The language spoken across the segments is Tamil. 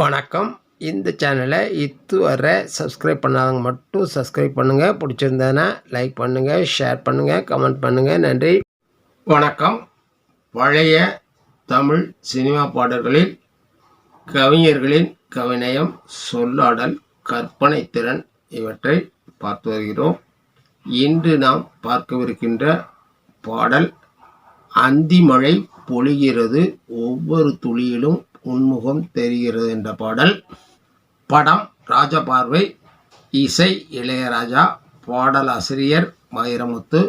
வணக்கம். இந்த சேனலை இதுவரை சப்ஸ்கிரைப் பண்ணாதவங்க மட்டும் சப்ஸ்கிரைப் பண்ணுங்கள் பிடிச்சிருந்ததுன்னா லைக் பண்ணுங்கள் ஷேர் பண்ணுங்கள் கமெண்ட் பண்ணுங்கள் நன்றி. வணக்கம். பழைய தமிழ் சினிமா பாடல்களில் கவிஞர்களின் கவிநயம் சொல்லாடல் கற்பனை திறன் இவற்றை பார்த்து வருகிறோம். இன்று நாம் பார்க்கவிருக்கின்ற பாடல் அந்திமழை பொழிகிறது. ஒவ்வொரு துளியிலும் உன்முகம் தெரிகிறது என்ற பாடல். படம் ராஜபார்வை இசை இளையராஜா பாடலாசிரியர் வைரமுத்து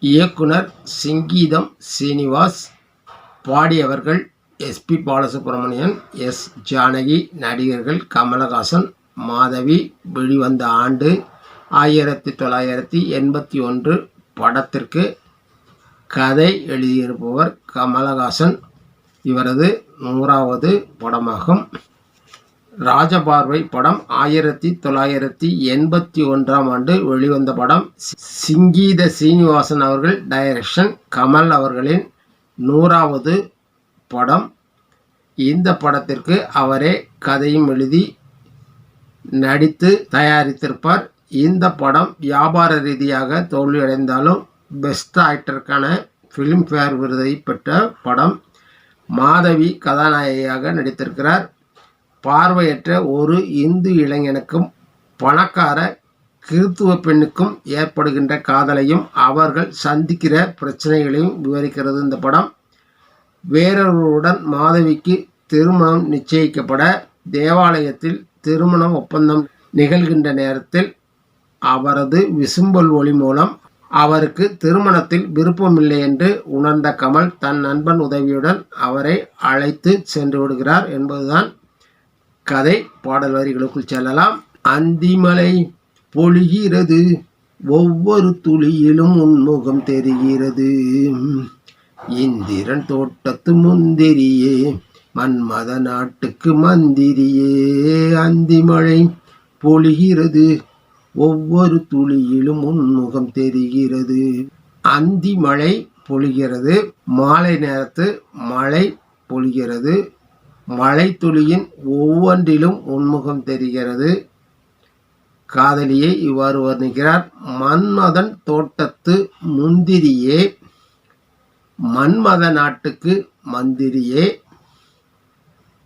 இயக்குனர் சிங்கீதம் சீனிவாஸ் பாடியவர்கள் எஸ்பி பாலசுப்ரமணியன் எஸ் ஜானகி நடிகர்கள் கமலஹாசன் மாதவி வெளிவந்த ஆண்டு ஆயிரத்தி தொள்ளாயிரத்தி எண்பத்தி ஒன்று படத்திற்கு கதை எழுதியிருப்பவர் கமலஹாசன். இவரது நூறாவது படமாகும். ராஜபார்வை படம் ஆயிரத்தி தொள்ளாயிரத்தி எண்பத்தி ஒன்றாம் ஆண்டு வெளிவந்த படம். சிங்கீத சீனிவாசன் அவர்கள் டைரக்ஷன் கமல் அவர்களின் நூறாவது படம். இந்த படத்திற்கு அவரே கதையும் எழுதி நடித்து தயாரித்திருப்பார். இந்த படம் வியாபார ரீதியாக தோல்வியடைந்தாலும் பெஸ்ட் ஆக்டருக்கான ஃபிலிம்ஃபேர் விருதை பெற்ற படம். மாதவி கதாநாயகியாக நடித்திருக்கிறார். பார்வையற்ற ஒரு இந்து இளைஞனுக்கும் பணக்கார கிறித்துவ பெண்ணுக்கும் ஏற்படுகின்ற காதலையும் அவர்கள் சந்திக்கிற பிரச்சனைகளையும் விவரிக்கிறது இந்த படம். வேறொருவருடன் மாதவிக்கு திருமணம் நிச்சயிக்கப்பட தேவாலயத்தில் திருமணம் ஒப்பந்தம் நிகழ்கின்ற நேரத்தில் அவரது விசும்பல் ஒளி மூலம் அவருக்கு திருமணத்தில் விருப்பமில்லை என்று உணர்ந்த கமல் தன் நண்பன் உதவியுடன் அவரை அழைத்து சென்று விடுகிறார் என்பதுதான் கதை. பாடல் வரிகளுக்குள் செல்லலாம். அந்திமலை பொழிகிறது ஒவ்வொரு துளியிலும் உன்முகம் தெரிகிறது. இந்திரன் தோட்டத்து முந்திரியே மன்மத நாட்டுக்கு மந்திரியே. அந்திமழை பொழிகிறது ஒவ்வொரு துளியிலும் உன்முகம் தெரிகிறது. அந்தி மழை பொழிகிறது. மாலை நேரத்து மழை பொழிகிறது. மழை துளியின் ஒவ்வொன்றிலும் உன்முகம் தெரிகிறது. காதலியை இவ்வாறு வர்ணிக்கிறார். மன்மதன் தோட்டத்து முந்திரியே. மன்மத நாட்டுக்கு மந்திரியே.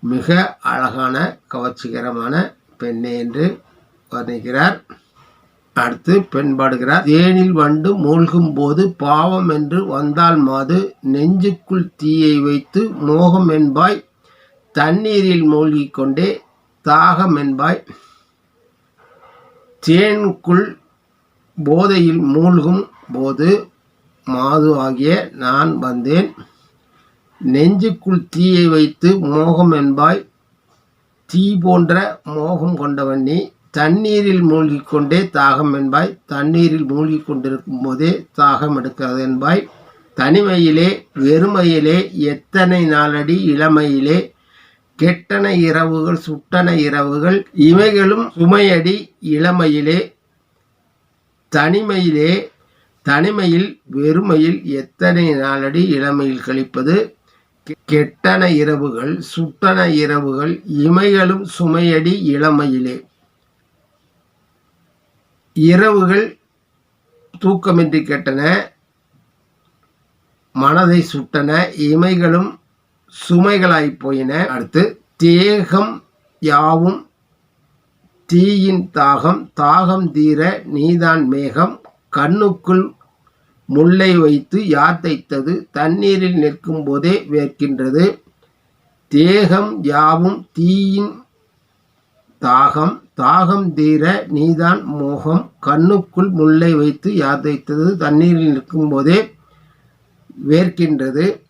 மிக அழகான கவர்ச்சிகரமான பெண்ணே என்று வர்ணிக்கிறார். அடுத்து பெண் பாடுகிறார் தேனில் வண்டு மூழ்கும் போது பாவம் என்று வந்தால் மாது நெஞ்சுக்குள் தீயை வைத்து மோகம் என்பாய் தண்ணீரில் மூழ்கிக் கொண்டே தாகம் என்பாய் தேனுக்குள் போதையில் மூழ்கும் போது மாது ஆகிய நான் வந்தேன். நெஞ்சுக்குள் தீயை வைத்து மோகம் என்பாய் தீ போன்ற மோகம் கொண்டவன் நீ தண்ணீரில் மூழ்கி கொண்டே தாகம் என்பாய் தண்ணீரில் மூழ்கி கொண்டிருக்கும் போதே தாகம் எடுக்கிறது என்பாய் தனிமையிலே வெறுமையிலே எத்தனை நாளடி இளமையிலே கெட்டன இரவுகள் சுட்டன இரவுகள் இவைகளும் சுமையடி இளமையிலே தனிமையிலே தனிமையில் வெறுமையில் எத்தனை நாளடி இளமையில் கழிப்பது? கெட்டன இரவுகள் சுட்டன இரவுகள் இமைகளும் சுமையடி இளமையிலே. இரவுகள் தூக்கமின்றி கெட்டன மனதை சுட்டன இமைகளும் சுமைகளாய் போயின. அடுத்து தேகம் யாவும் தீயின் தாகம் தாகம் தீர நீதான் மேகம் கண்ணுக்குள் முல்லை வைத்து யார் தைத்தது தண்ணீரில் நிற்கும் போதே வேர்க்கின்றது. தேகம் யாவும் தீயின் தாகம் தாகம் தீர நீதான் மோகம். கண்ணுக்குள் முல்லை வைத்து யார் தைத்தது தண்ணீரில் நிற்கும் போதே வேர்க்கின்றது.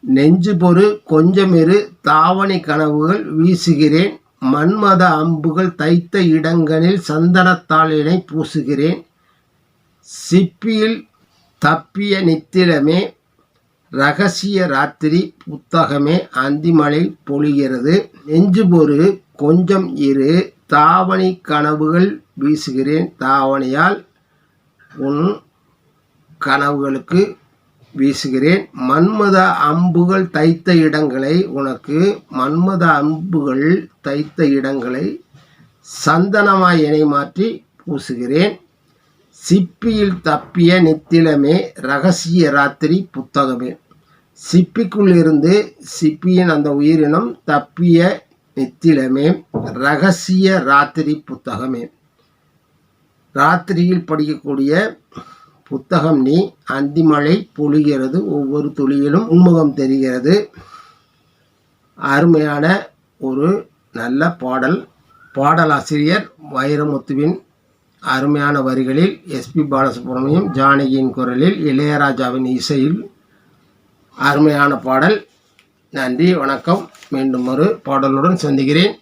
நெஞ்சு பொறு கொஞ்சமிரு தாவணி கனவுகள் வீசுகிறேன். மன்மத அம்புகள் தைத்த இடங்களில் சந்தனத்தாளினை பூசுகிறேன். சிப்பியில் தப்பிய நித்திரமே ரகசிய ராத்திரி புத்தகமே அந்திமழை பொழிகிறது. நெஞ்சு பொறு கொஞ்சம் இரு தாவணி கனவுகள் வீசுகிறேன். தாவணியால் உன் கனவுகளுக்கு வீசுகிறேன். மன்மத அம்புகள் தைத்த இடங்களை உனக்கு மன்மத அம்புகள் தைத்த இடங்களை சந்தனமாய் இணை மாற்றி பூசுகிறேன். சிப்பியில் தப்பிய நித்திலமே ரகசிய ராத்திரி புத்தகமே. சிப்பிக்குள் இருந்து சிப்பியின் அந்த உயிரினம் தப்பிய நித்திலமே ரகசிய ராத்திரி புத்தகமே. ராத்திரியில் படிக்கக்கூடிய புத்தகம் நீ அந்திமழை பொழிகிறது ஒவ்வொரு துளியிலும் உண்முகம் தெரிகிறது. அருமையான ஒரு நல்ல பாடல். பாடலாசிரியர் வைரமுத்துவின் அருமையான வரிகளில் எஸ்பி பாலசுப்ரமணியம் ஜானகியின் குரலில் இளையராஜாவின் இசையில் அருமையான பாடல். நன்றி வணக்கம். மீண்டும் ஒரு பாடலுடன் சந்திக்கிறேன்.